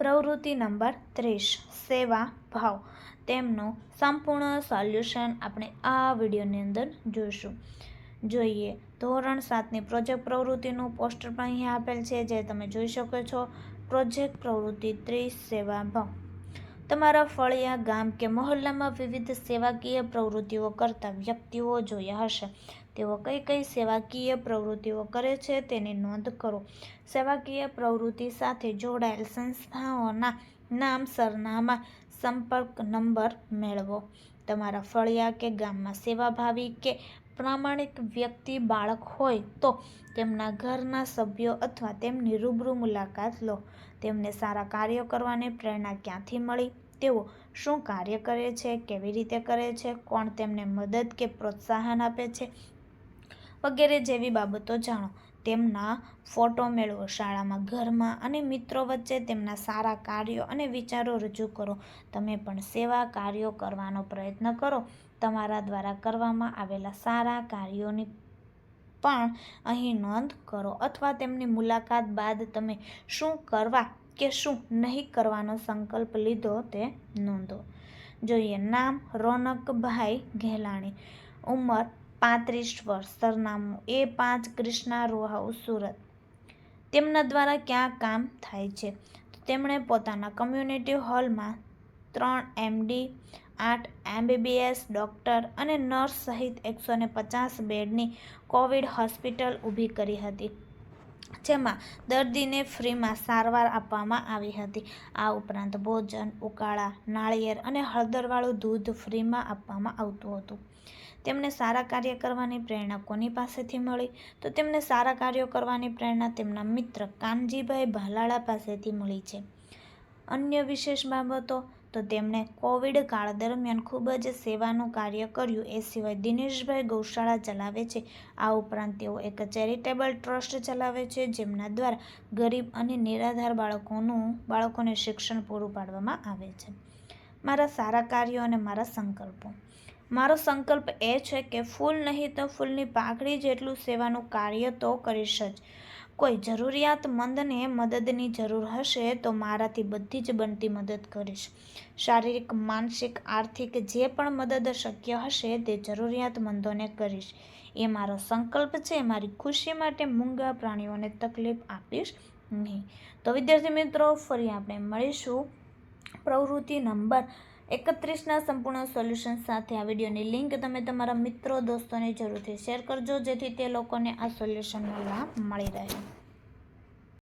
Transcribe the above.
પ્રવૃત્તિ નંબર ત્રીસ, સેવા ભાવ. તેમનું સંપૂર્ણ સોલ્યુશન આપણે આ વિડીયોની અંદર જોઈશું. જોઈએ, ધોરણ સાતની પ્રોજેક્ટ પ્રવૃત્તિનું પોસ્ટર પણ અહીંયા આપેલ છે, જે તમે જોઈ શકો છો. પ્રોજેક્ટ પ્રવૃત્તિ ત્રીસ, સેવા ભાવ. તમારા ફળિયા, ગામ કે મહોલ્લામાં વિવિધ સેવાકીય પ્રવૃત્તિઓ કરતા વ્યક્તિઓ જોયા હશે. તેઓ કઈ કઈ સેવાકીય પ્રવૃત્તિઓ કરે છે તેની નોંધ કરો. સેવાકીય પ્રવૃત્તિ સાથે જોડાયેલ સંસ્થાઓના નામ સરનામા, સંપર્ક નંબર મેળવો. તમારા ફળિયા કે ગામમાં સેવાભાવી કે પ્રામાણિક વ્યક્તિ, બાળક હોય તો તેમના ઘરના સભ્યો અથવા તેમની રૂબરૂ મુલાકાત લો. તેમને સારા કાર્યો કરવાની પ્રેરણા ક્યાંથી મળી? તેઓ શું કાર્ય કરે છે? કેવી રીતે કરે છે? કોણ તેમને મદદ કે પ્રોત્સાહન આપે છે? વગેરે જેવી બાબતો જાણો. તેમના ફોટો મેળવો, શાળામાં, ઘરમાં અને મિત્રો વચ્ચે તેમના સારા કાર્યો અને વિચારો રજૂ કરો. તમે પણ સેવા કાર્યો કરવાનો પ્રયત્ન કરો. તમારા દ્વારા કરવામાં આવેલા સારા કાર્યોની પણ અહીં નોંધ કરો અથવા તેમની મુલાકાત બાદ તમે શું કરવા કે શું નહીં કરવાનો સંકલ્પ લીધો તે નોંધો. જોઈએ, નામ રોનકભાઈ ઘેલાણી. ઉંમર પાંત્રીસ વર્ષ સરનામું એ પાંચ કૃષ્ણા રો હાઉસ સુરત તેમના દ્વારા ક્યાં કામ થાય છે? તેમણે પોતાના કમ્યુનિટી હોલમાં ત્રણ એમડી આઠ એમબીબીએસ ડૉક્ટર અને નર્સ સહિત એકસો ને પચાસ બેડની કોવિડ હોસ્પિટલ ઊભી કરી હતી. જેમાં દર્દીને ફ્રીમાં સારવાર આપવામાં આવી હતી. આ ઉપરાંત ભોજન, ઉકાળા, નાળિયેર અને હળદરવાળું દૂધ ફ્રીમાં આપવામાં આવતું હતું. તેમને સારા કાર્ય કરવાની પ્રેરણા કોની પાસેથી મળી? તો તેમને સારા કાર્યો કરવાની પ્રેરણા તેમના મિત્ર કાનજીભાઈ ભાલાળા પાસેથી મળી છે. અન્ય વિશેષ બાબતો? તો તેમણે કોવિડ કાળ દરમિયાન ખૂબ જ સેવાનું કાર્ય કર્યું. એ સિવાય દિનેશભાઈ ગૌશાળા ચલાવે છે. આ ઉપરાંત તેઓ એક ચેરિટેબલ ટ્રસ્ટ ચલાવે છે, જેમના દ્વારા ગરીબ અને નિરાધાર બાળકોનું, બાળકોને શિક્ષણ પૂરું પાડવામાં આવે છે. મારા સારા કાર્યો અને મારા સંકલ્પો. મારો સંકલ્પ એ છે કે ફૂલ નહીં તો ફૂલની પાકડી જેટલું સેવાનું કાર્ય તો કરીશ જ. કોઈ જરૂરિયાતમંદને મદદની જરૂર હશે તો મારાથી બધી જ બનતી મદદ કરીશ. શારીરિક, માનસિક, આર્થિક જે પણ મદદ શક્ય હશે તે જરૂરિયાતમંદોને કરીશ. એ મારો સંકલ્પ છે મારી ખુશી માટે મૂંગા પ્રાણીઓને તકલીફ આપીશ નહીં. તો વિદ્યાર્થી મિત્રો, ફરી આપણે મળીશું. પ્રવૃત્તિ નંબર એકત્રીસના સંપૂર્ણ સોલ્યુશન સાથે આ વિડીયોની લિંક તમે તમારા મિત્રો, દોસ્તોને જરૂરથી શેર કરજો, જેથી તે લોકોને આ સોલ્યુશનનો લાભ મળી રહે.